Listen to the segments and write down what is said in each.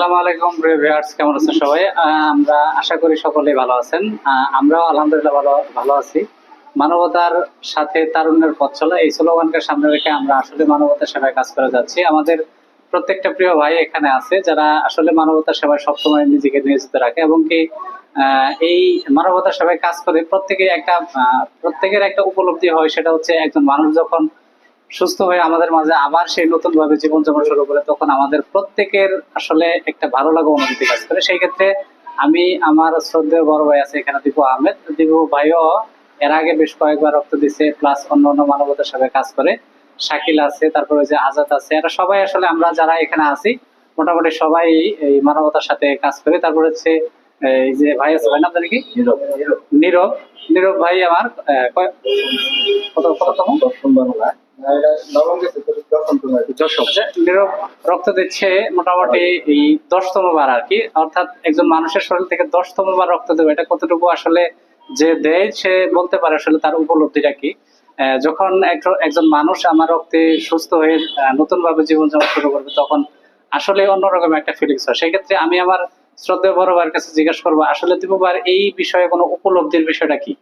আসসালামু আলাইকুম কেমন আছেন সবাই? আমরা আশা করি সকলেই ভালো আছেন। আমরাও আলহামদুলিল্লাহ ভালো ভালো আছি। মানবতার সাথে তারুণ্যের পথ চলা। এই স্লোগানকে সামনে রেখে আমরা আসলে মানবতার সেবায় কাজ করে যাচ্ছি। আমাদের প্রত্যেকটা প্রিয় ভাই এখানে আছে, যারা আসলে মানবতার সেবায় সবসময় নিজেকে নিয়োজিত রাখে এবং কি এই মানবতার সেবায় কাজ করে প্রত্যেকে একটা প্রত্যেকের একটা উপলব্ধি হয়, সেটা হচ্ছে একজন মানুষ যখন সুস্থ হয়ে আমাদের মাঝে আবার সেই নতুন ভাবে জীবনযাপন শুরু করে তখন আমাদের প্রত্যেকের আসলে একটা ভালো লাগা অনুভূতি কাজ করে। সেই ক্ষেত্রে আমি আমার শ্রদ্ধেয় বড় ভাই আছে এখানে দীপু আহমেদ। দীপু ভাইও এর আগে বেশ কয়েকবার রক্ত দিছে প্লাস অন্য অন্য মানবতার সাথে কাজ করে। শাকিল আছে, তারপরে যে আজাদ আছে। এরা সবাই আসলে আমরা যারা এখানে আছি, মোটামুটি সবাই এই মানবতার সাথে কাজ করে। তারপরে হচ্ছে নীরব। নীরব ভাই আমার রক্ত দিচ্ছে মোটামুটি দশতম বার আর অর্থাৎ একজন মানুষের শরীর থেকে দশতম বার রক্ত দেবে, এটা কতটুকু আসলে যে দেয়, সে বলতে পারে আসলে তার উপলব্ধিটা কি। যখন একজন- মানুষ আমার রক্তে সুস্থ হয়ে নতুন ভাবে জীবনযাপন শুরু করবে, তখন আসলে অন্যরকম একটা ফিলিংস হয়। সেক্ষেত্রে আমি আমার শ্রদ্ধেয় বড় ভাইয়ের কাছে জিজ্ঞাসা করব, আসলে দীপুবার এই বিষয়ে কোনো উপলব্ধির বিষয়টা কি?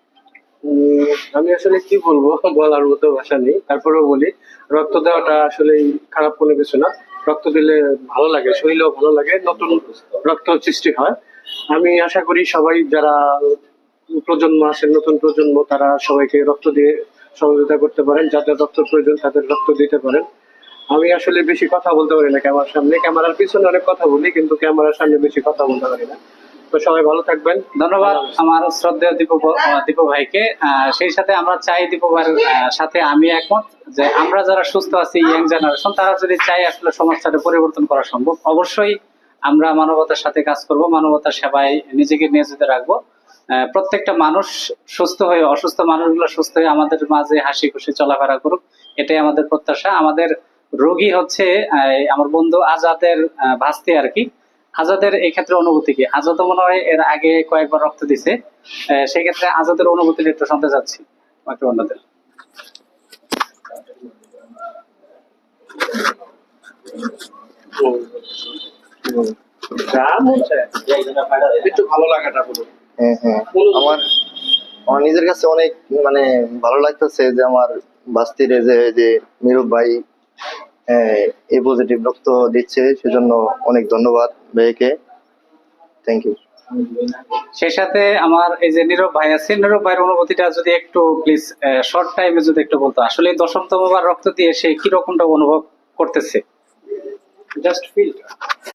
আমি আসলে কি বলব, বলার মতো ভাষা নেই, তারপরেও বলি, রক্ত দেওয়াটা আসলে খারাপ কোনো কিছু না, রক্ত দিলে ভালো লাগে, শরীরেও ভালো লাগে, নতুন রক্ত সৃষ্টি হয়। আমি আশা করি সবাই যারা প্রজন্ম আসে নতুন প্রজন্ম, তারা সবাইকে রক্ত দিয়ে সহযোগিতা করতে পারেন, যাদের রক্ত প্রয়োজন তাদের রক্ত দিতে পারেন। আমি আসলে বেশি কথা বলতে পারি না ক্যামেরার সামনে। ক্যামেরার পিছনে অনেক কথা বলি, কিন্তু ক্যামেরার সামনে বেশি কথা বলতে পারি না। তো সবাই ভালো থাকবেন। ধন্যবাদ আমার শ্রদ্ধেয় ভাইকে। সেই সাথে আমরা চাই ভাইয়ের সাথে আমি একমত যে আমরা যারা সুস্থ আছি ইয়াং জেনারেশন তারা যদি চাই আসলে সমাজটাকে পরিবর্তন করা সম্ভব, অবশ্যই আমরা মানবতার সাথে কাজ করব, মানবতার সেবায় নিজেকে নিয়োজিত রাখব। প্রত্যেকটা মানুষ সুস্থ হয়ে, অসুস্থ মানুষগুলো সুস্থ হয়ে আমাদের মাঝে হাসি খুশি চলাফেরা করুক, এটাই আমাদের প্রত্যাশা। আমাদের রোগী হচ্ছে আহ, আমার বন্ধু আজাদের ভাস্তি আর কি। আজাদের এই ক্ষেত্রে অনুভূতি কি? আজাদও মনে হয় এর আগে কয়েকবার রক্ত দিছে। সেই ক্ষেত্রে আজাদের অনুভূতি একটু শুনতে চাচ্ছি একটু অন্যদের। একটু ভালো লাগাটা বলুন। হ্যাঁ হ্যাঁ। আমার আমার নিজের কাছে অনেক মানে ভালো লাগতেছে যে আমার বাস্তিরে যে যে মিরুব ভাই এ পজিটিভ রক্ত দিচ্ছে, সেজন্য অনেক ধন্যবাদ ভাইকে। থ্যাংক ইউ সেই সাথে আমার এই যে নীরব ভাই আছে, নীরব ভাইয়ের অনুভূতিটা যদি একটু প্লিজ শর্ট টাইমে যদি একটু বলতো, আসলে এই দশমতম বার রক্ত দিয়ে সে কি রকমটা অনুভব করতেছে? Just feel